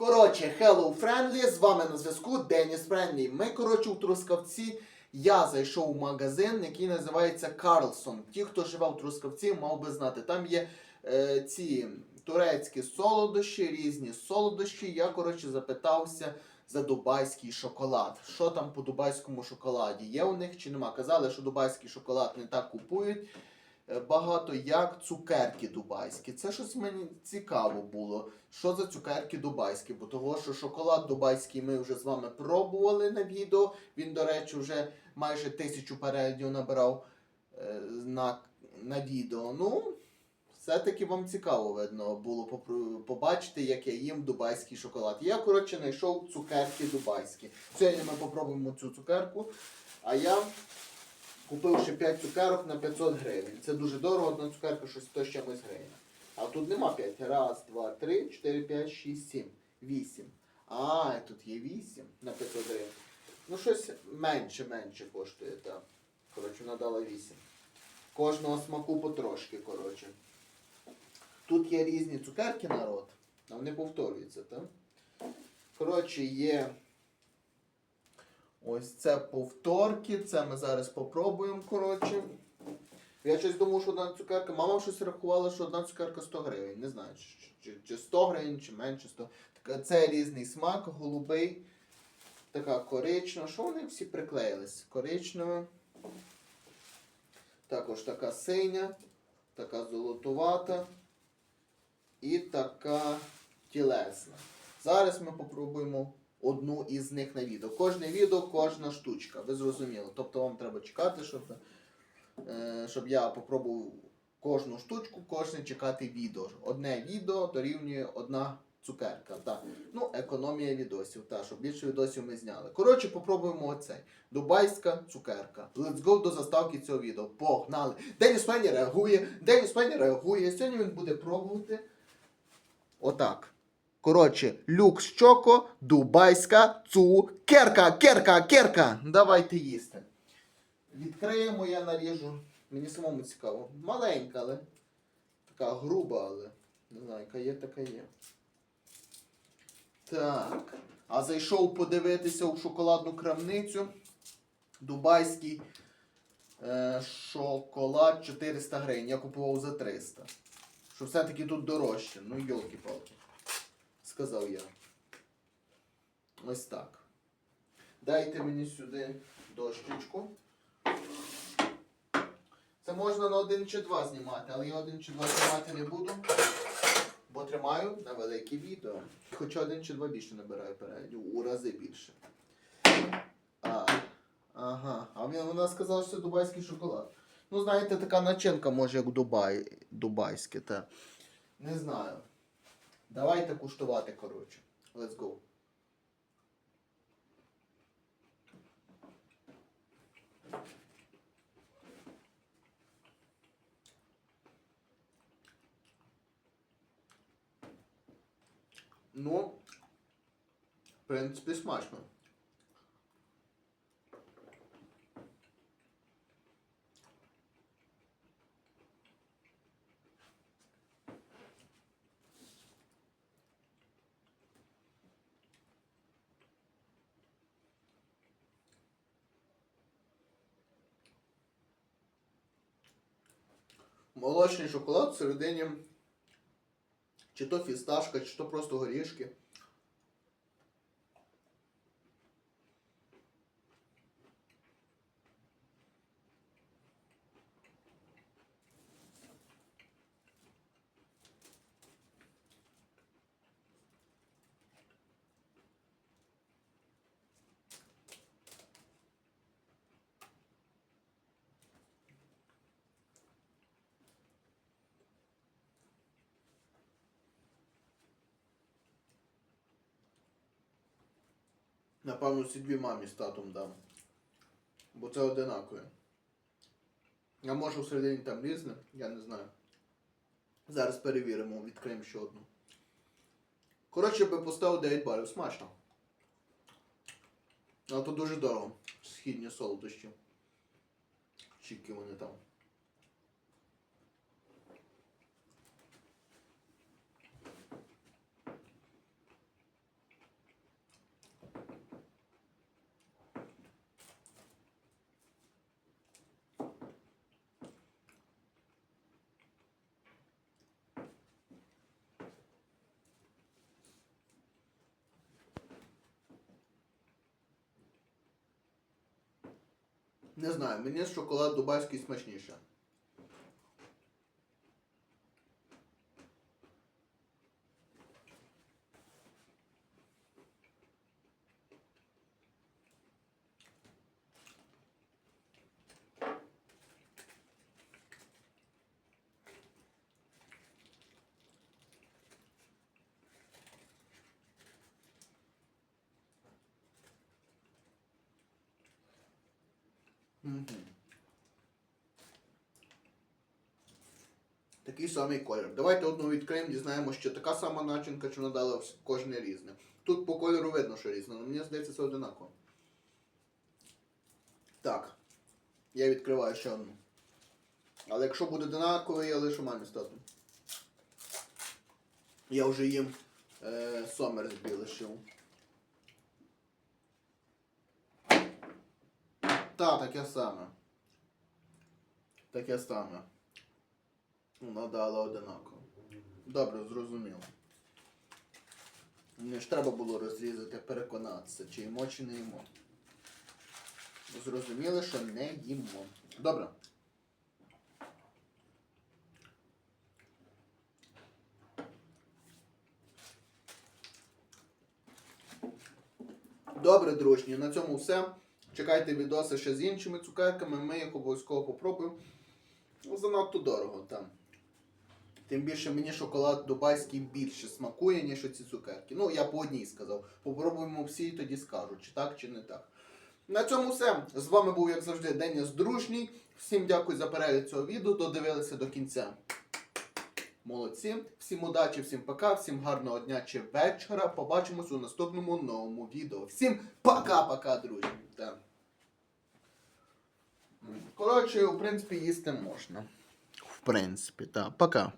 Коротше, Hello Friendly, з вами на зв'язку Деніс Френлі. Ми, коротше, у Трускавці. Я зайшов у магазин, який називається Карлсон. Ті, хто живе у Трускавці, мав би знати. Там є е, ці турецькі солодощі, різні солодощі. Я, коротше, запитався за дубайський шоколад. Що там по дубайському шоколаді? Є у них чи нема? Казали, що дубайський шоколад не так купують багато, як цукерки дубайські. Це щось мені цікаво було. Що за цукерки дубайські? Бо того, що шоколад дубайський ми вже з вами пробували на відео. Він, до речі, вже майже тисячу переглядів набирав е, на, на відео. Ну, все-таки вам цікаво видно було побачити, як я їм дубайський шоколад. Я, коротше, знайшов цукерки дубайські. Сьогодні ми попробуємо цю цукерку. А я купив ще 5 цукерок на 500 гривень. Це дуже дорого, одна цукерка щось 100 з чимось гривень. А тут нема 5. Раз, два, три, 4, 5, 6, 7, 8. А, тут є 8 на 500 гривень. Ну, щось менше, менше коштує, так. Коротше, надала 8. Кожного смаку потрошки, коротше. Тут є різні цукерки народ, а вони повторюються, так? Коротше, є ось це повторки, це ми зараз попробуємо, коротше. Я щось думав, що одна цукерка. Мама щось рахувала, що одна цукерка 100 гривень. Не знаю, чи, чи, чи 100 гривень, чи менше 100. Така, це різний смак, голубий, така коричнева. Що вони всі приклеїлись? Коричнева. Також така синя, така золотувата і така тілесна. Зараз ми попробуємо одну із них на відео. Кожне відео, кожна штучка. Ви зрозуміли. Тобто вам треба чекати, щоб, е, щоб я попробував кожну штучку, кожне чекати відео. Одне відео дорівнює одна цукерка. Так. Ну, економія відосів, та, щоб більше відосів ми зняли. Коротше, попробуємо оцей. Дубайська цукерка. Let's go до заставки цього відео. Погнали! Деніс Пенні реагує, Деніс Пенні реагує. Сьогодні він буде пробувати. Отак. Коротше, люкс чоко, дубайська цукерка, керка, керка. Давайте їсти. Відкриємо, я наріжу. Мені самому цікаво. Маленька, але така груба, але не знаю, яка є, така є. Так. А зайшов подивитися у шоколадну крамницю. Дубайський е, шоколад 400 гривень. Я купував за 300. Що все-таки тут дорожче. Ну, йолки-палки. Сказав я. Ось так. Дайте мені сюди дощечку. Це можна на один чи два знімати, але я один чи два знімати не буду. Бо тримаю на велике відео. Хоча один чи два більше набираю переглядів, у рази більше. А, ага. А вона сказала, що це дубайський шоколад. Ну, знаєте, така начинка може як Дубай, дубайське, та. Не знаю. Давайте куштувати, коротше. Let's go. Ну, в принципі, смачно. Молочний шоколад всередині чи то фісташка, чи то просто горішки. Напевно, ці дві мамі з татом дам. Бо це одинакове. А може всередині там різне, я не знаю. Зараз перевіримо, відкриємо ще одну. Коротше, би поставив 9 балів. Смачно. Але то дуже дорого. Східні солодощі. Чіки вони там. Не знаю, мені шоколад дубайський смачніше. Мгм. Такий самий колір. Давайте одну відкриємо, дізнаємося, що така сама начинка, що надала вс- кожне різне. Тут по кольору видно, що різне, але мені здається, це одинаково. Так. Я відкриваю ще одну. Але якщо буде одинаково, я лишу мамі стату. Я вже їм е, сомер збій лишив. Та, таке саме. Таке саме. Вона дала одинаково. Добре, зрозуміло. Мені ж треба було розрізати, переконатися, чи їмо, чи не їмо. Зрозуміли, що не їмо. Добре. Добре, дружні, на цьому все. Чекайте відоси ще з іншими цукерками, ми їх обов'язково попробуємо. Ну, занадто дорого там. Тим більше мені шоколад дубайський більше смакує, ніж оці цукерки. Ну, я по одній сказав. Попробуємо всі і тоді скажу, чи так, чи не так. На цьому все. З вами був, як завжди, Деніс Дружній. Всім дякую за перегляд цього відео. Додивилися до кінця. Молодці. Всім удачі, всім пока, всім гарного дня чи вечора. Побачимось у наступному новому відео. Всім пока-пока, друзі. Коротше, в принципі, їсти можна. В принципі, так. Пока.